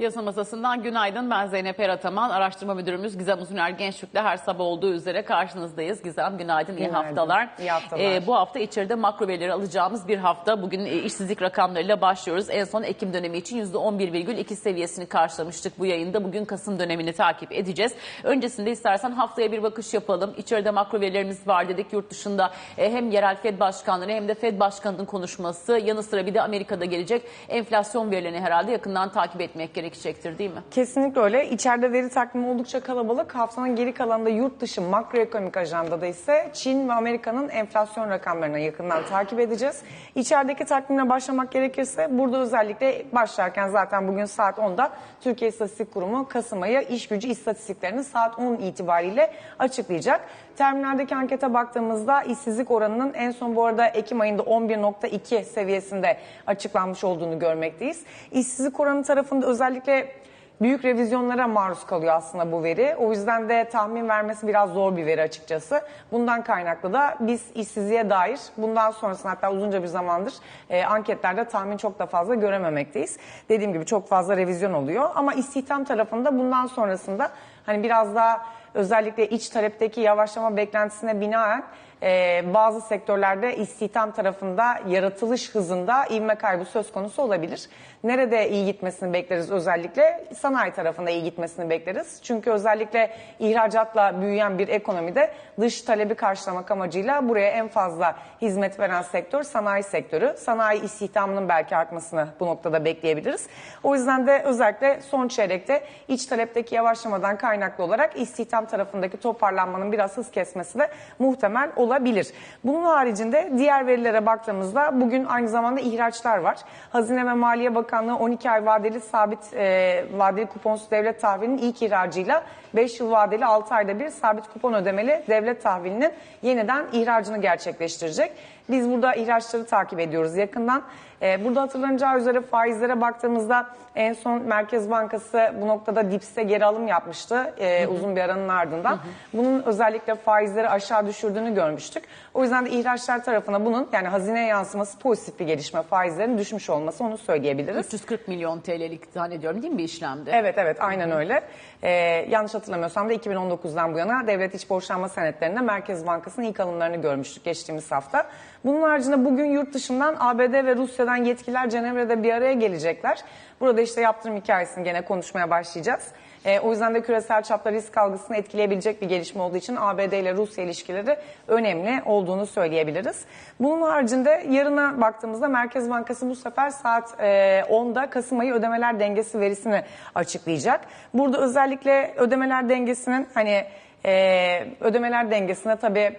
Piyasa masasından günaydın. Ben Zeynep Erataman. Araştırma müdürümüz Gizem Uzuner Gençlük'le her sabah olduğu üzere karşınızdayız. Gizem günaydın, iyi Günaydın, haftalar. iyi haftalar. Ee, bu hafta içeride makro verileri alacağımız bir hafta. Bugün e, işsizlik rakamlarıyla başlıyoruz. En son Ekim dönemi için %11,2 seviyesini karşılamıştık bu yayında. Bugün Kasım dönemini takip edeceğiz. Öncesinde istersen haftaya bir bakış yapalım. İçeride makro verilerimiz var dedik. Yurt dışında e, hem yerel Fed başkanları hem de Fed başkanının konuşması. Yanı sıra bir de Amerika'da gelecek enflasyon verilerini herhalde yakından takip etmek gerekecektir değil mi? Kesinlikle öyle. İçeride veri takvimi oldukça kalabalık. Haftanın geri kalanında yurt dışı makroekonomik ajandada ise Çin ve Amerika'nın enflasyon rakamlarını yakından takip edeceğiz. İçerideki takvimle başlamak gerekirse burada özellikle başlarken zaten bugün saat 10'da Türkiye İstatistik Kurumu Kasım ayı iş gücü istatistiklerini saat 10 itibariyle açıklayacak. Terminaldeki ankete baktığımızda işsizlik oranının en son bu arada Ekim ayında 11.2 seviyesinde açıklanmış olduğunu görmekteyiz. İşsizlik oranı tarafında özellikle büyük revizyonlara maruz kalıyor aslında bu veri. O yüzden de tahmin vermesi biraz zor bir veri açıkçası. Bundan kaynaklı da biz işsizliğe dair bundan sonrasında hatta uzunca bir zamandır e, anketlerde tahmin çok da fazla görememekteyiz. Dediğim gibi çok fazla revizyon oluyor ama istihdam tarafında bundan sonrasında hani biraz daha özellikle iç talepteki yavaşlama beklentisine binaen e, bazı sektörlerde istihdam tarafında yaratılış hızında ivme kaybı söz konusu olabilir. Nerede iyi gitmesini bekleriz özellikle? Sanayi tarafında iyi gitmesini bekleriz. Çünkü özellikle ihracatla büyüyen bir ekonomide dış talebi karşılamak amacıyla buraya en fazla hizmet veren sektör sanayi sektörü. Sanayi istihdamının belki artmasını bu noktada bekleyebiliriz. O yüzden de özellikle son çeyrekte iç talepteki yavaşlamadan kaynaklı olarak istihdam tarafındaki toparlanmanın biraz hız kesmesi de muhtemel olabilir. Bunun haricinde diğer verilere baktığımızda bugün aynı zamanda ihraçlar var. Hazine ve Maliye Bakanlığı 12 ay vadeli sabit e, vadeli kuponsuz devlet tahvilinin ilk ihracıyla 5 yıl vadeli 6 ayda bir sabit kupon ödemeli devlet tahvilinin yeniden ihracını gerçekleştirecek. Biz burada ihraçları takip ediyoruz yakından. Ee, burada hatırlanacağı üzere faizlere baktığımızda en son Merkez Bankası bu noktada dipste geri alım yapmıştı e, uzun bir aranın ardından. Bunun özellikle faizleri aşağı düşürdüğünü görmüştük. O yüzden de ihraçlar tarafına bunun yani hazineye yansıması pozitif bir gelişme faizlerin düşmüş olması onu söyleyebiliriz. 340 milyon TL'lik zannediyorum değil mi bir işlemde? Evet evet aynen öyle. Ee, yanlış hatırlamıyorsam da 2019'dan bu yana devlet iç borçlanma senetlerinde Merkez Bankası'nın ilk alımlarını görmüştük geçtiğimiz hafta. Bunun haricinde bugün yurt dışından ABD ve Rusya'dan yetkililer Cenevre'de bir araya gelecekler. Burada işte yaptırım hikayesini gene konuşmaya başlayacağız. Ee, o yüzden de küresel çapta risk algısını etkileyebilecek bir gelişme olduğu için ABD ile Rusya ilişkileri önemli olduğunu söyleyebiliriz. Bunun haricinde yarına baktığımızda Merkez Bankası bu sefer saat e, 10'da Kasım ayı ödemeler dengesi verisini açıklayacak. Burada özellikle ödemeler dengesinin hani e, ödemeler dengesine tabii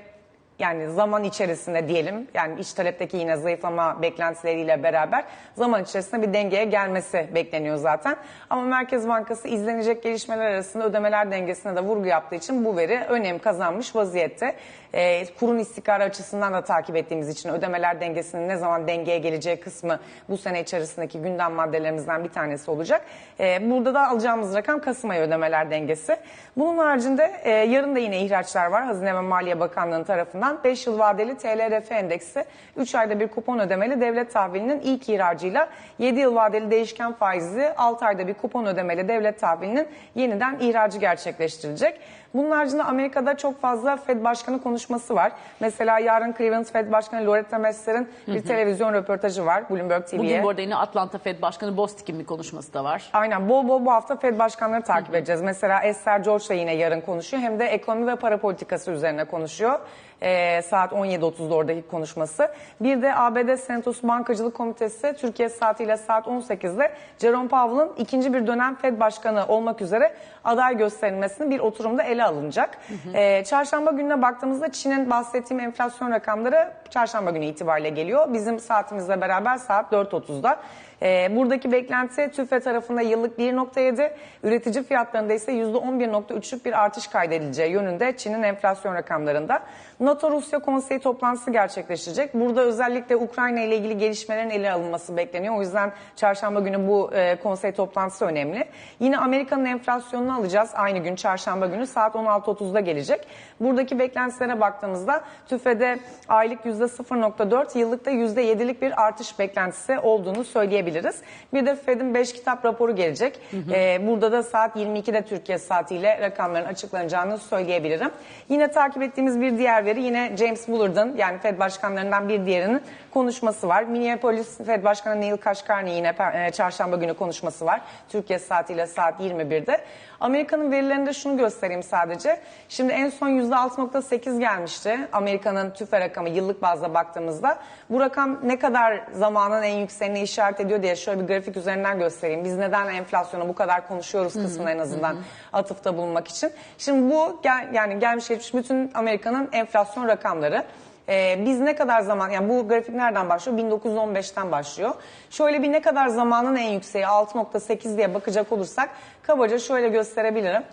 yani zaman içerisinde diyelim yani iç talepteki yine zayıflama beklentileriyle beraber zaman içerisinde bir dengeye gelmesi bekleniyor zaten. Ama Merkez Bankası izlenecek gelişmeler arasında ödemeler dengesine de vurgu yaptığı için bu veri önem kazanmış vaziyette. Ee, kurun istikrarı açısından da takip ettiğimiz için ödemeler dengesinin ne zaman dengeye geleceği kısmı bu sene içerisindeki gündem maddelerimizden bir tanesi olacak. Ee, burada da alacağımız rakam Kasım ayı ödemeler dengesi. Bunun haricinde e, yarın da yine ihraçlar var Hazine ve Maliye Bakanlığı'nın tarafından. 5 yıl vadeli TLRF endeksi 3 ayda bir kupon ödemeli devlet tahvilinin ilk ihracıyla 7 yıl vadeli değişken faizli 6 ayda bir kupon ödemeli devlet tahvilinin yeniden ihracı gerçekleştirilecek. Bunun haricinde Amerika'da çok fazla Fed Başkanı konuşması var. Mesela yarın Cleveland Fed Başkanı Loretta Messer'in bir televizyon röportajı var Bloomberg TV'ye. Bugün bu arada yine Atlanta Fed Başkanı Bostic'in bir konuşması da var. Aynen bol bol bu hafta Fed başkanları takip edeceğiz. Mesela Esther George da yine yarın konuşuyor. Hem de ekonomi ve para politikası üzerine konuşuyor. Ee, saat 17.30'da oradaki konuşması. Bir de ABD Senatosu Bankacılık Komitesi Türkiye saatiyle saat 18'de Jerome Powell'ın ikinci bir dönem Fed başkanı olmak üzere aday gösterilmesini bir oturumda ele alınacak. Ee, çarşamba gününe baktığımızda Çin'in bahsettiğim enflasyon rakamları çarşamba günü itibariyle geliyor. Bizim saatimizle beraber saat 4.30'da. Ee, buradaki beklenti TÜFE tarafında yıllık 1.7, üretici fiyatlarında ise %11.3'lük bir artış kaydedileceği yönünde Çin'in enflasyon rakamlarında. NATO-Rusya konseyi toplantısı gerçekleşecek. Burada özellikle Ukrayna ile ilgili gelişmelerin ele alınması bekleniyor. O yüzden çarşamba günü bu e, konsey toplantısı önemli. Yine Amerika'nın enflasyonunu alacağız aynı gün çarşamba günü saat 16.30'da gelecek. Buradaki beklentilere baktığımızda TÜFE'de aylık %0.4, yıllıkta %7'lik bir artış beklentisi olduğunu söyleyebiliriz söyleyebiliriz. Bir de Fed'in 5 kitap raporu gelecek. Ee, burada da saat 22'de Türkiye saatiyle rakamların açıklanacağını söyleyebilirim. Yine takip ettiğimiz bir diğer veri yine James Bullard'ın yani Fed başkanlarından bir diğerinin konuşması var. Minneapolis Fed Başkanı Neil Kashkari yine e, çarşamba günü konuşması var. Türkiye saatiyle saat 21'de. Amerika'nın verilerinde şunu göstereyim sadece. Şimdi en son %6.8 gelmişti. Amerika'nın tüfe rakamı yıllık bazda baktığımızda. Bu rakam ne kadar zamanın en yükseğine işaret ediyor diye şöyle bir grafik üzerinden göstereyim. Biz neden enflasyonu bu kadar konuşuyoruz kısmına en azından atıfta bulunmak için. Şimdi bu gel, yani gelmiş geçmiş bütün Amerika'nın enflasyon rakamları. Ee, biz ne kadar zaman yani bu grafik nereden başlıyor? 1915'ten başlıyor. Şöyle bir ne kadar zamanın en yükseği 6.8 diye bakacak olursak kabaca şöyle gösterebilirim.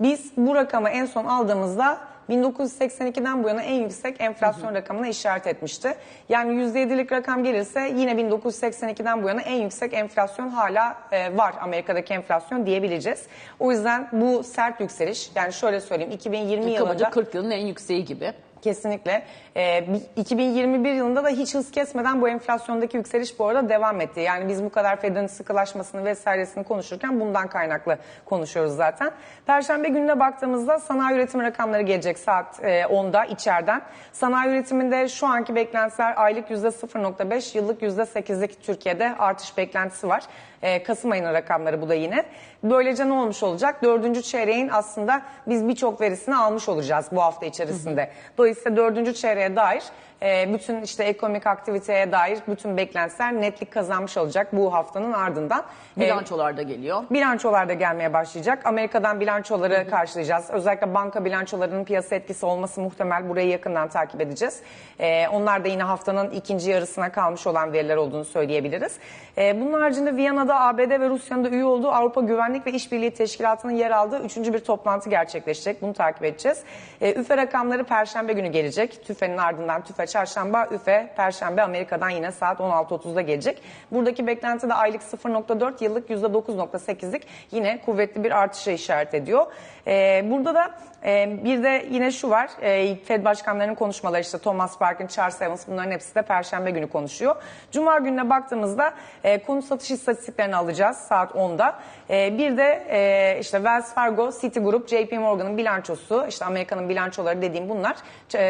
Biz bu rakamı en son aldığımızda 1982'den bu yana en yüksek enflasyon rakamına işaret etmişti. Yani %7'lik rakam gelirse yine 1982'den bu yana en yüksek enflasyon hala e, var Amerika'daki enflasyon diyebileceğiz. O yüzden bu sert yükseliş yani şöyle söyleyeyim 2020 yılında Kabaca 40 yılın en yükseği gibi. Kesinlikle. Ee, bi- 2021 yılında da hiç hız kesmeden bu enflasyondaki yükseliş bu arada devam etti. Yani biz bu kadar Fed'in sıkılaşmasını vesairesini konuşurken bundan kaynaklı konuşuyoruz zaten. Perşembe gününe baktığımızda sanayi üretimi rakamları gelecek saat e, 10'da içeriden. Sanayi üretiminde şu anki beklentiler aylık %0.5, yıllık %8'lik Türkiye'de artış beklentisi var. Ee, Kasım ayının rakamları bu da yine. Böylece ne olmuş olacak? Dördüncü çeyreğin aslında biz birçok verisini almış olacağız bu hafta içerisinde. Dolayısıyla dördüncü çeyreğe dair e, bütün işte ekonomik aktiviteye dair bütün beklentiler netlik kazanmış olacak bu haftanın ardından. Ee, Bilançolar da geliyor. Bilançolar da gelmeye başlayacak. Amerika'dan bilançoları karşılayacağız. Özellikle banka bilançolarının piyasa etkisi olması muhtemel. Burayı yakından takip edeceğiz. Ee, onlar da yine haftanın ikinci yarısına kalmış olan veriler olduğunu söyleyebiliriz. Ee, bunun haricinde Viyana'da ABD ve Rusya'nın da üye olduğu Avrupa Güvenlik ve İşbirliği Teşkilatı'nın yer aldığı üçüncü bir toplantı gerçekleşecek. Bunu takip edeceğiz. Ee, üfe rakamları Perşembe günü gelecek. TÜFE'nin ardından TÜFE çarşamba, üfe Perşembe Amerika'dan yine saat 16.30'da gelecek. Buradaki beklenti de aylık 0.4, yıllık %9.8'lik yine kuvvetli bir artışa işaret ediyor. Ee, burada da e, bir de yine şu var. E, Fed başkanlarının konuşmaları işte Thomas Parkin, Charles Evans bunların hepsi de Perşembe günü konuşuyor. Cuma gününe baktığımızda e, konu satış istatistiklerini alacağız saat 10'da. E, bir de e, işte Wells Fargo, Citigroup, JP Morgan'ın bilançosu, işte Amerika'nın bilançoları dediğim bunlar.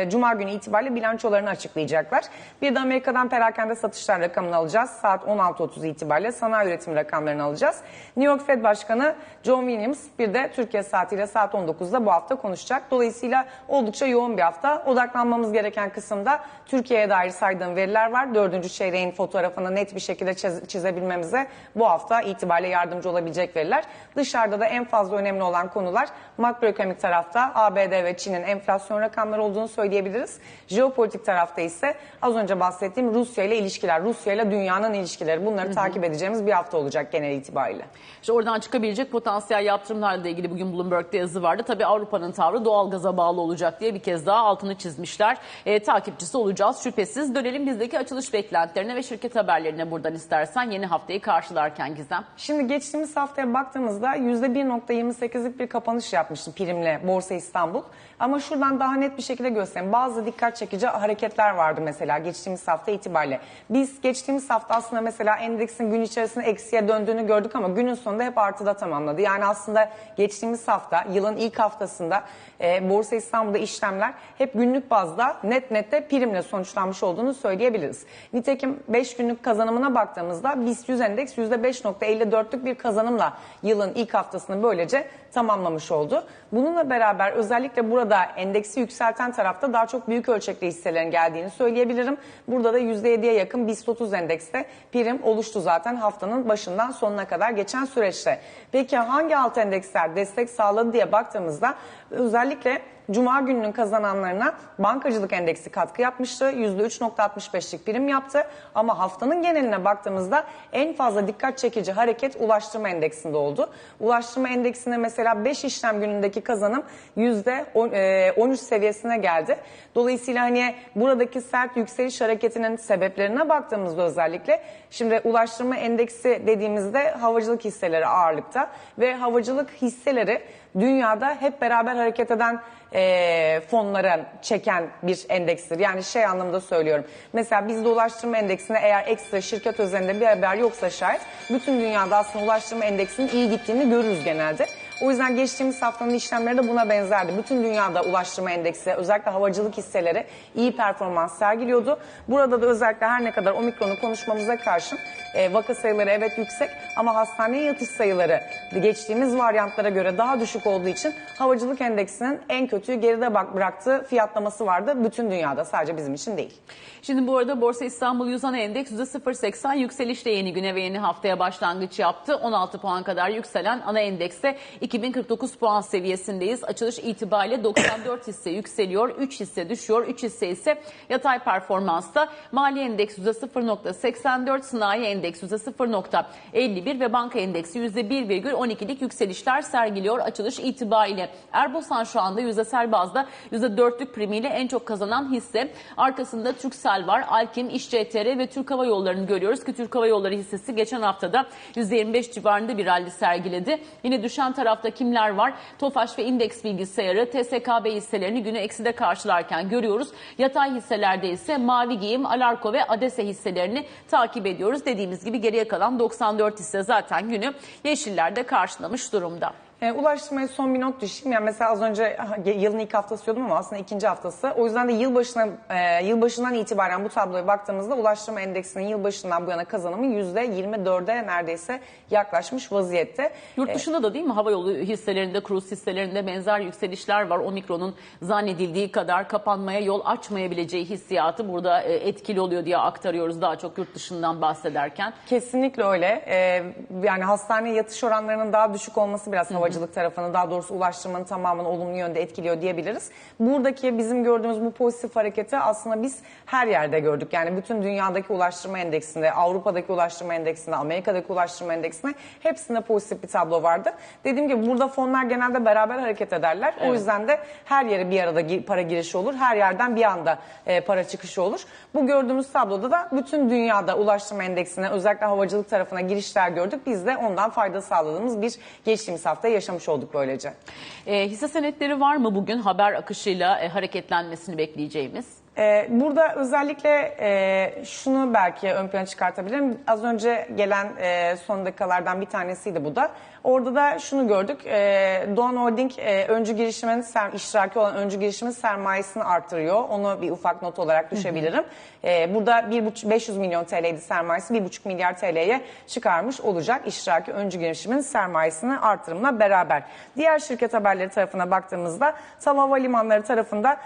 Cuma günü itibariyle bilançolarını açıklayacaklar. Bir de Amerika'dan perakende satışlar rakamını alacağız. Saat 16.30 itibariyle sanayi üretim rakamlarını alacağız. New York Fed Başkanı John Williams bir de Türkiye saatiyle saat 19'da bu hafta konuşacak. Dolayısıyla oldukça yoğun bir hafta. Odaklanmamız gereken kısımda Türkiye'ye dair saydığım veriler var. Dördüncü çeyreğin fotoğrafını net bir şekilde çiz- çizebilmemize bu hafta itibariyle yardımcı olabilecek veriler. Dışarıda da en fazla önemli olan konular makroekonomik tarafta ABD ve Çin'in enflasyon rakamları olduğunu söyleyebiliriz. Jeopolitik tarafta ise az önce bahsettiğim Rusya ile ilişkiler, Rusya ile dünyanın ilişkileri bunları takip edeceğimiz bir hafta olacak genel itibariyle. İşte oradan çıkabilecek potansiyel yatırımlarla ilgili bugün Bloomberg'de yazı vardı. Tabii Avrupa'nın tavrı doğalgaza bağlı olacak diye bir kez daha altını çizmişler. E, takipçisi olacağız şüphesiz. Dönelim bizdeki açılış beklentilerine ve şirket haberlerine buradan istersen yeni haftayı karşılarken Gizem. Şimdi geçtiğimiz haftaya baktığımızda %1.28'lik bir kapanış yapmıştı primle Borsa İstanbul. Ama şuradan daha net bir şekilde göstereyim. Bazı dikkat çekici hareketler vardı mesela geçtiğimiz hafta itibariyle. Biz geçtiğimiz hafta aslında mesela endeksin gün içerisinde eksiye döndüğünü gördük ama günün sonunda hep artıda tamamladı. Yani aslında geçtiğimiz hafta yılın ilk haftasında e, Borsa İstanbul'da işlemler hep günlük bazda net nette primle sonuçlanmış olduğunu söyleyebiliriz. Nitekim 5 günlük kazanımına baktığımızda BIST 100 endeks %5.54'lük bir kazanımla yılın ilk haftasını böylece tamamlamış oldu. Bununla beraber özellikle burada endeksi yükselten tarafta daha çok büyük ölçekli hisselerin geldiğini söyleyebilirim. Burada da %7'ye yakın BIST 30 endekste prim oluştu zaten haftanın başından sonuna kadar geçen süreçte. Peki hangi alt endeksler destek sağladı diye baktığımızda özellikle Cuma gününün kazananlarına bankacılık endeksi katkı yapmıştı. %3.65'lik prim yaptı. Ama haftanın geneline baktığımızda en fazla dikkat çekici hareket ulaştırma endeksinde oldu. Ulaştırma endeksinde mesela 5 işlem günündeki kazanım %13 seviyesine geldi. Dolayısıyla hani buradaki sert yükseliş hareketinin sebeplerine baktığımızda özellikle şimdi ulaştırma endeksi dediğimizde havacılık hisseleri ağırlıkta ve havacılık hisseleri dünyada hep beraber hareket eden e, fonlara çeken bir endekstir. Yani şey anlamda söylüyorum. Mesela bizde ulaştırma endeksinde eğer ekstra şirket özelinde bir haber yoksa şayet bütün dünyada aslında ulaştırma endeksinin iyi gittiğini görürüz genelde. O yüzden geçtiğimiz haftanın işlemleri de buna benzerdi. Bütün dünyada ulaştırma endeksi özellikle havacılık hisseleri iyi performans sergiliyordu. Burada da özellikle her ne kadar omikronu konuşmamıza karşın e, vaka sayıları evet yüksek ama hastaneye yatış sayıları geçtiğimiz varyantlara göre daha düşük olduğu için havacılık endeksinin en kötüyü geride bak bıraktığı fiyatlaması vardı bütün dünyada sadece bizim için değil. Şimdi bu arada Borsa İstanbul Yüzan Endeks %0.80 yükselişle yeni güne ve yeni haftaya başlangıç yaptı. 16 puan kadar yükselen ana endekste 2049 puan seviyesindeyiz. Açılış itibariyle 94 hisse yükseliyor, 3 hisse düşüyor, 3 hisse ise yatay performansta. Mali endeks %0.84, sanayi endeks %0.51 ve banka endeksi %1,12'lik yükselişler sergiliyor açılış itibariyle. Erbosan şu anda yüzdesel bazda %4'lük primiyle en çok kazanan hisse. Arkasında Türksel var, Alkim, İşCTR ve Türk Hava Yolları'nı görüyoruz ki Türk Hava Yolları hissesi geçen haftada %25 civarında bir rally sergiledi. Yine düşen tarafta kimler var? Tofaş ve İndeks Bilgisayarı, TSKB hisselerini günü ekside karşılarken görüyoruz. Yatay hisselerde ise Mavi Giyim, Alarko ve Adese hisselerini takip ediyoruz. Dediğimiz gibi geriye kalan 94 hisse zaten günü yeşillerde karşılamış durumda. E, ulaştırmaya son bir not düşeyim. Yani mesela az önce yılın ilk haftası diyordum ama aslında ikinci haftası. O yüzden de yılbaşına, e, yılbaşından itibaren bu tabloya baktığımızda ulaştırma endeksinin yılbaşından bu yana kazanımı %24'e neredeyse yaklaşmış vaziyette. Yurt dışında da değil mi havayolu hisselerinde, kruz hisselerinde benzer yükselişler var. Omikron'un zannedildiği kadar kapanmaya yol açmayabileceği hissiyatı burada e, etkili oluyor diye aktarıyoruz daha çok yurt dışından bahsederken. Kesinlikle öyle. Ee, yani hastaneye yatış oranlarının daha düşük olması biraz havacılık tarafını daha doğrusu ulaştırmanın tamamını olumlu yönde etkiliyor diyebiliriz. Buradaki bizim gördüğümüz bu pozitif hareketi aslında biz her yerde gördük. Yani bütün dünyadaki ulaştırma endeksinde, Avrupa'daki ulaştırma endeksinde, Amerika'daki ulaştırma endeksinde hepsinde pozitif bir tablo vardı. Dediğim gibi burada fonlar genelde beraber hareket ederler. O yüzden de her yere bir arada para girişi olur. Her yerden bir anda e, para çıkışı olur. Bu gördüğümüz tabloda da bütün dünyada ulaştırma endeksine özellikle havacılık tarafına girişler gördük. Biz de ondan fayda sağladığımız bir geçtiğimiz hafta yaşamış olduk böylece. E, hisse senetleri var mı bugün haber akışıyla e, hareketlenmesini bekleyeceğimiz? Ee, burada özellikle e, şunu belki ön plana çıkartabilirim. Az önce gelen e, son dakikalardan bir tanesiydi bu da. Orada da şunu gördük. E, Doğan Holding öncü girişimin ser, iştiraki olan öncü girişimin sermayesini artırıyor. Onu bir ufak not olarak düşebilirim. Burada 1,5 500 milyon TL'ydi sermayesi 1,5 milyar TL'ye çıkarmış olacak iştiraki öncü girişimin sermayesini artırımla beraber. Diğer şirket haberleri tarafına baktığımızda TAV Havalimanları tarafında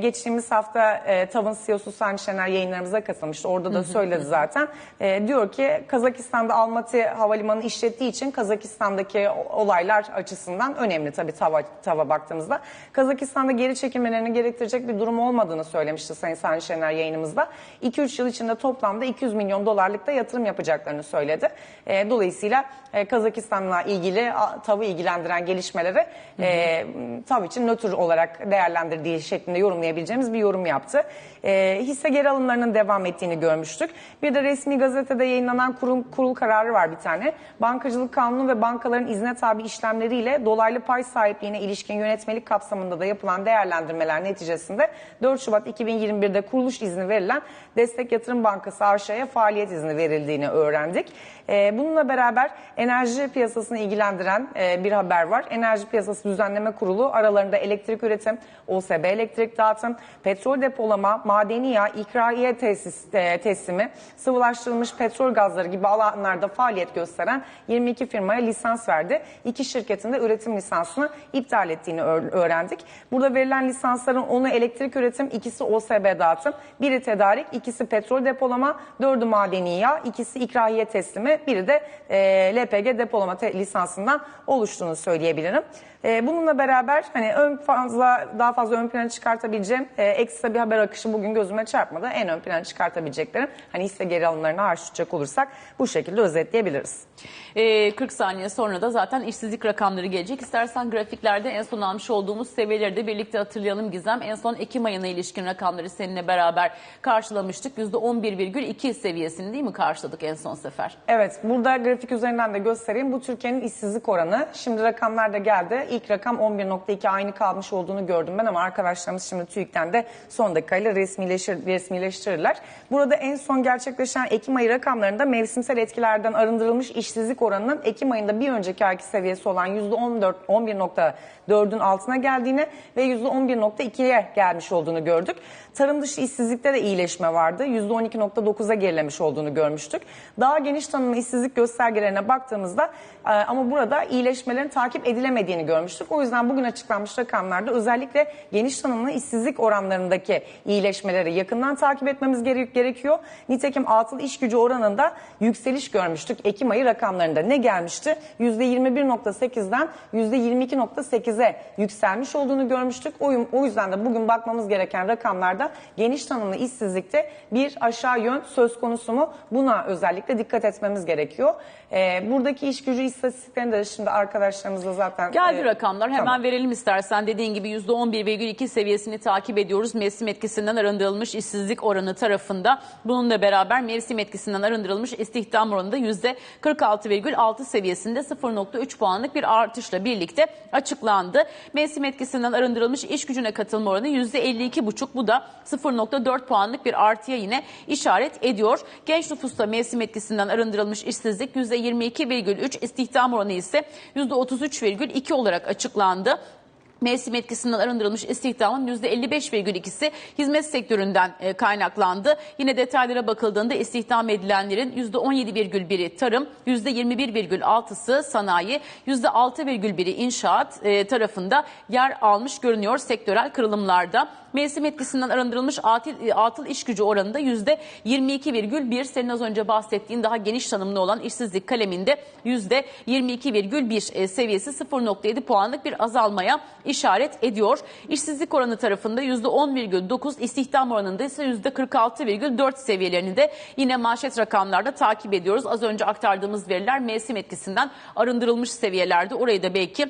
geçtiğimiz hafta e, TAV'ın CEO'su Sani Şener yayınlarımıza katılmıştı. Orada da söyledi zaten. E, diyor ki Kazakistan'da Almaty Havalimanı işlettiği için Kazakistan'daki olaylar açısından önemli tabii TAV'a, TAV'a baktığımızda. Kazakistan'da geri çekilmelerini gerektirecek bir durum olmadığını söylemişti Sayın Sani Şener yayınımızda. 2-3 yıl içinde toplamda 200 milyon dolarlık da yatırım yapacaklarını söyledi. E, dolayısıyla e, Kazakistan'la ilgili TAV'ı ilgilendiren gelişmeleri e, TAV için nötr olarak değerlendirdiği şeklinde yorumlayabileceğimiz bir yorum yaptı. E, hisse geri alımlarının devam ettiğini görmüştük. Bir de resmi gazetede yayınlanan kurul, kurul kararı var bir tane. Bankacılık kanunu ve bankaların izne tabi işlemleriyle dolaylı pay sahipliğine ilişkin yönetmelik kapsamında da yapılan değerlendirmeler neticesinde 4 Şubat 2021'de kuruluş izni verilen Destek Yatırım Bankası AŞ'ye faaliyet izni verildiğini öğrendik. E, bununla beraber enerji piyasasını ilgilendiren e, bir haber var. Enerji Piyasası Düzenleme Kurulu aralarında elektrik üretim, OSB elektrik dağıtım, petrol depolama, madeni yağ, ikraiye tesis, e, teslimi, sıvılaştırılmış petrol gazları gibi alanlarda faaliyet gösteren 22 firmaya lisans verdi. İki şirketin de üretim lisansını iptal ettiğini öğ- öğrendik. Burada verilen lisansların onu elektrik üretim, ikisi OSB dağıtım, biri tedarik, ikisi petrol depolama, dördü madeni yağ, ikisi ikrahiye teslimi, biri de e, LPG depolama lisansından oluştuğunu söyleyebilirim. E, bununla beraber hani ön fazla daha fazla ön plana çıkartabileceğim e, ekstra bir haber akışı bugün gözüme çarpmadı. En ön plana çıkartabileceklerim hani hisse geri alımlarına tutacak olursak bu şekilde özetleyebiliriz. E, 40 saniye sonra da zaten işsizlik rakamları gelecek. İstersen grafiklerde en son almış olduğumuz seviyeleri de birlikte hatırlayalım Gizem. En son Ekim ayına ilişkin rakamları seninle beraber karşılamıştık. %11,2 seviyesini değil mi karşıladık en son sefer? Evet burada grafik üzerinden de göstereyim. Bu Türkiye'nin işsizlik oranı. Şimdi rakamlar da geldi. İlk rakam 11.2 aynı kalmış olduğunu gördüm ben ama arkadaşlarımız şimdi TÜİK'ten de son dakikayla resmileşir, resmileştirirler. Burada en son gerçekleşen Ekim ayı rakamlarında mevsimsel etkilerden arındırılmış işsizlik oranının Ekim ayında bir önceki ayki seviyesi olan %14, 11.4'ün altına geldiğini ve %11.2'ye gelmiş olduğunu gördük. Tarım dışı işsizlikte de iyileşme vardı. %12.9'a gerilemiş olduğunu görmüştük. Daha geniş tanımlı işsizlik göstergelerine baktığımızda ama burada iyileşmelerin takip edilemediğini görmüştük. O yüzden bugün açıklanmış rakamlarda özellikle geniş tanımlı işsizlik oranlarındaki iyileşmeleri yakından takip etmemiz gere- gerekiyor. Nitekim atıl iş gücü oranında yükseliş görmüştük Ekim ayı rakamlarında. Ne gelmişti? %21.8'den %22.8'e yükselmiş olduğunu görmüştük. O yüzden de bugün bakmamız gereken rakamlarda geniş tanımlı işsizlikte bir aşağı yön söz konusu mu? Buna özellikle dikkat etmemiz gerekiyor. Ee, buradaki iş gücü istatistiklerini de şimdi arkadaşlarımızla zaten... Geldi e, rakamlar hemen tamam. verelim istersen. Dediğin gibi %11,2 seviyesini takip ediyoruz. Mevsim etkisinden arındırılmış işsizlik oranı tarafında. Bununla beraber mevsim etkisinden arındırılmış istihdam oranı da %46,6 seviyesinde 0,3 puanlık bir artışla birlikte açıklandı. Mevsim etkisinden arındırılmış iş gücüne katılma oranı %52,5 bu da 0,4 puanlık bir artıya yine işaret ediyor. Genç nüfusta mevsim etkisinden arındırılmış işsizlik %22,3 istihdam oranı ise %33,2 olarak açıklandı. Mevsim etkisinden arındırılmış istihdamın %55,2'si hizmet sektöründen e, kaynaklandı. Yine detaylara bakıldığında istihdam edilenlerin %17,1'i tarım, %21,6'sı sanayi, %6,1'i inşaat e, tarafında yer almış görünüyor sektörel kırılımlarda. Mevsim etkisinden arındırılmış atıl, e, atıl iş gücü oranında %22,1 senin az önce bahsettiğin daha geniş tanımlı olan işsizlik kaleminde %22,1 e, seviyesi 0,7 puanlık bir azalmaya işaret ediyor. İşsizlik oranı tarafında %10,9 istihdam oranında ise %46,4 seviyelerini de yine manşet rakamlarda takip ediyoruz. Az önce aktardığımız veriler mevsim etkisinden arındırılmış seviyelerde. Orayı da belki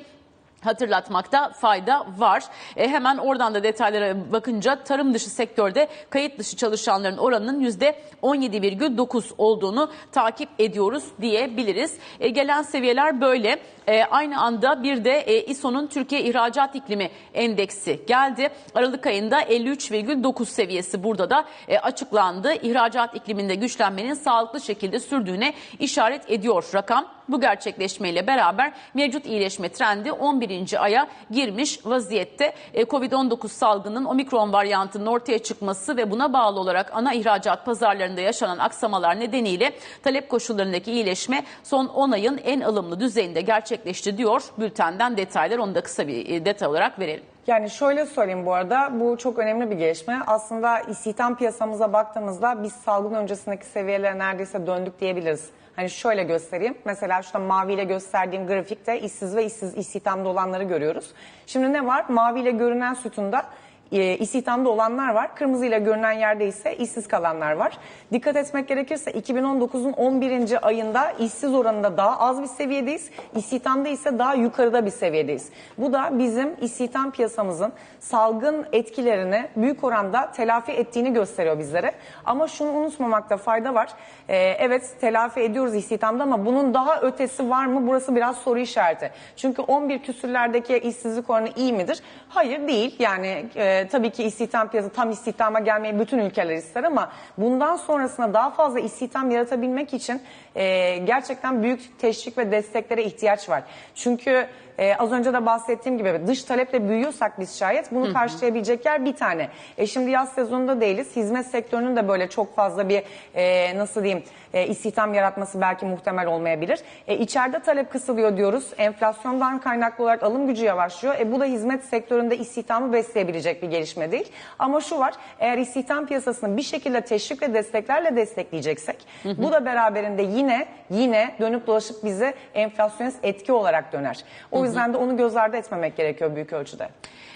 hatırlatmakta fayda var. E, hemen oradan da detaylara bakınca tarım dışı sektörde kayıt dışı çalışanların oranının %17,9 olduğunu takip ediyoruz diyebiliriz. E, gelen seviyeler böyle. E, aynı anda bir de e, İSO'nun Türkiye İhracat İklimi Endeksi geldi. Aralık ayında 53,9 seviyesi burada da e, açıklandı. İhracat ikliminde güçlenmenin sağlıklı şekilde sürdüğüne işaret ediyor rakam. Bu gerçekleşmeyle beraber mevcut iyileşme trendi 11. aya girmiş vaziyette. E, Covid-19 salgının omikron varyantının ortaya çıkması ve buna bağlı olarak ana ihracat pazarlarında yaşanan aksamalar nedeniyle talep koşullarındaki iyileşme son 10 ayın en ılımlı düzeyinde gerçekleşti diyor. Bültenden detaylar onu da kısa bir e, detay olarak verelim. Yani şöyle söyleyeyim bu arada bu çok önemli bir gelişme. Aslında istihdam piyasamıza baktığımızda biz salgın öncesindeki seviyelere neredeyse döndük diyebiliriz. Hani şöyle göstereyim. Mesela şurada maviyle gösterdiğim grafikte işsiz ve işsiz istihdamda olanları görüyoruz. Şimdi ne var? Maviyle görünen sütunda e, istihdamda olanlar var. Kırmızıyla görünen yerde ise işsiz kalanlar var. Dikkat etmek gerekirse 2019'un 11. ayında işsiz oranında daha az bir seviyedeyiz. İstihdamda ise daha yukarıda bir seviyedeyiz. Bu da bizim istihdam piyasamızın salgın etkilerini büyük oranda telafi ettiğini gösteriyor bizlere. Ama şunu unutmamakta fayda var. E, evet telafi ediyoruz istihdamda ama bunun daha ötesi var mı? Burası biraz soru işareti. Çünkü 11 küsürlerdeki işsizlik oranı iyi midir? Hayır değil. Yani e, tabii ki istihdam piyasası tam istihdama gelmeyi bütün ülkeler ister ama bundan sonrasında daha fazla istihdam yaratabilmek için e, gerçekten büyük teşvik ve desteklere ihtiyaç var. Çünkü e, az önce de bahsettiğim gibi dış taleple büyüyorsak biz şayet bunu karşılayabilecek yer bir tane. E şimdi yaz sezonunda değiliz. Hizmet sektörünün de böyle çok fazla bir e, nasıl diyeyim e, istihdam yaratması belki muhtemel olmayabilir. E, içeride talep kısılıyor diyoruz. Enflasyondan kaynaklı olarak alım gücü yavaşlıyor. E, bu da hizmet sektöründe istihdamı besleyebilecek bir gelişme değil. Ama şu var eğer istihdam piyasasını bir şekilde teşvik ve desteklerle destekleyeceksek bu da beraberinde yine yine dönüp dolaşıp bize enflasyonist etki olarak döner. O yüzden de onu göz ardı etmemek gerekiyor büyük ölçüde.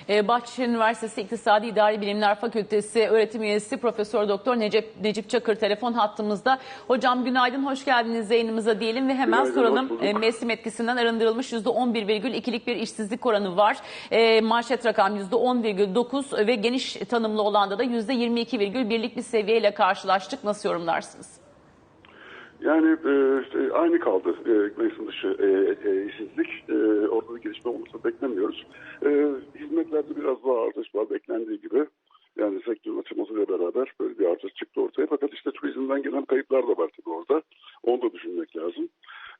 Ee, Bahçeşehir Üniversitesi İktisadi İdari Bilimler Fakültesi öğretim üyesi Profesör Doktor Necip, Necip Çakır telefon hattımızda. Hocam günaydın, hoş geldiniz yayınımıza diyelim ve hemen Günaydın, soralım. Ee, mevsim etkisinden arındırılmış %11,2'lik bir işsizlik oranı var. Ee, manşet rakam %10,9 ve geniş tanımlı olanda da %22,1'lik bir seviyeyle karşılaştık. Nasıl yorumlarsınız? Yani e, işte aynı kaldı e, mevsim dışı e, e, işsizlik. E, orada bir gelişme olursa beklemiyoruz. E, hizmetlerde biraz daha artış var beklendiği gibi. Yani sektörün açılmasıyla beraber böyle bir artış çıktı ortaya. Fakat işte turizmden gelen kayıplar da var tabii orada. Onu da düşünmek lazım.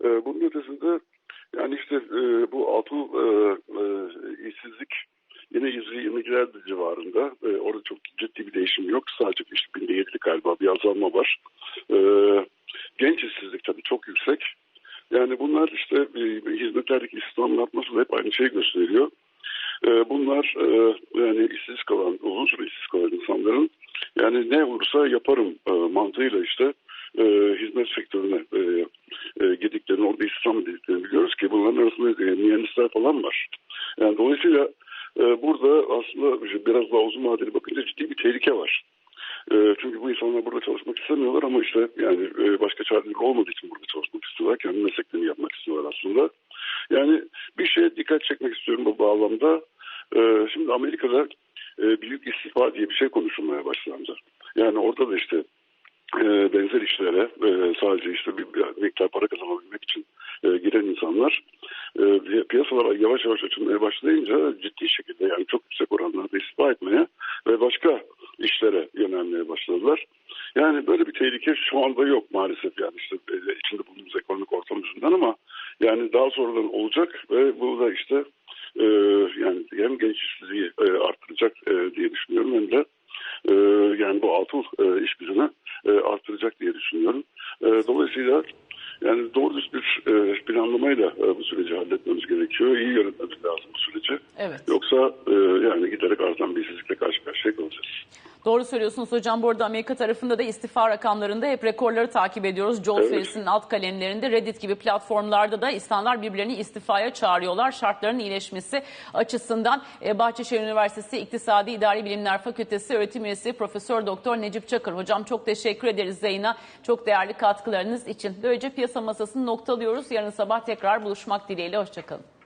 E, bunun ötesinde yani işte e, bu atıl e, e, işsizlik yine %20'ler civarında. E, orada çok ciddi bir değişim yok. Sadece işte binde galiba bir azalma var. E, genç işsizlik tabii çok yüksek. Yani bunlar işte e, hizmetlerdeki istihdamın artması da hep aynı şeyi gösteriyor. E, bunlar e, yani işsiz kalan, uzun süre işsiz kalan insanların yani ne olursa yaparım e, mantığıyla işte e, hizmet sektörüne e, e, gidiklerini, orada istihdam edildiklerini biliyoruz ki bunların arasında e, mühendisler falan var. Yani dolayısıyla e, burada aslında biraz daha uzun vadeli bakınca ciddi bir tehlike var. E, çünkü bu insanlar burada çalışmak istemiyorlar ama işte yani e, başka çareleri olmadığı için burada çalışmak istiyorlar. Kendi mesleklerini yapmak istiyorlar aslında. Yani bir şeye dikkat çekmek istiyorum bu bağlamda. E, şimdi Amerika'da e, büyük istifa diye bir şey konuşulmaya başlandı. Yani orada da işte e, benzer işlere e, sadece işte bir, bir miktar para kazanabilmek için e, giren insanlar e, pi- piyasalar yavaş yavaş açılmaya başlayınca ciddi şekilde yani çok yüksek oranlarda istifa etmeye ve başka işlere yönelmeye başladılar. Yani böyle bir tehlike şu anda yok maalesef yani işte e, içinde bulunduğumuz ekonomik ortam yüzünden ama yani daha sonradan olacak ve bu da işte e, yani hem genç işsizliği e, arttıracak e, diye düşünüyorum hem de e, yani bu altın e, iş gücünü e, arttıracak diye düşünüyorum. E, dolayısıyla yani doğru düz bir e, planlamayla e, bu süreci halletmemiz gerekiyor. İyi yönetmemiz lazım bu süreci. Evet. Yoksa e, yani giderek artan bir işsizlikle karşı karşıya kalacağız. Doğru söylüyorsunuz hocam. Bu arada Amerika tarafında da istifa rakamlarında hep rekorları takip ediyoruz. Jobs Evet. verisinin alt kalemlerinde Reddit gibi platformlarda da insanlar birbirlerini istifaya çağırıyorlar. Şartların iyileşmesi açısından e, Bahçeşehir Üniversitesi İktisadi İdari Bilimler Fakültesi öğretim üyesi Profesör Doktor Necip Çakır. Hocam çok teşekkür ederiz Zeyna. Çok değerli katkılarınız için. Böylece piyasa masasını noktalıyoruz. Yarın sabah tekrar buluşmak dileğiyle. Hoşçakalın.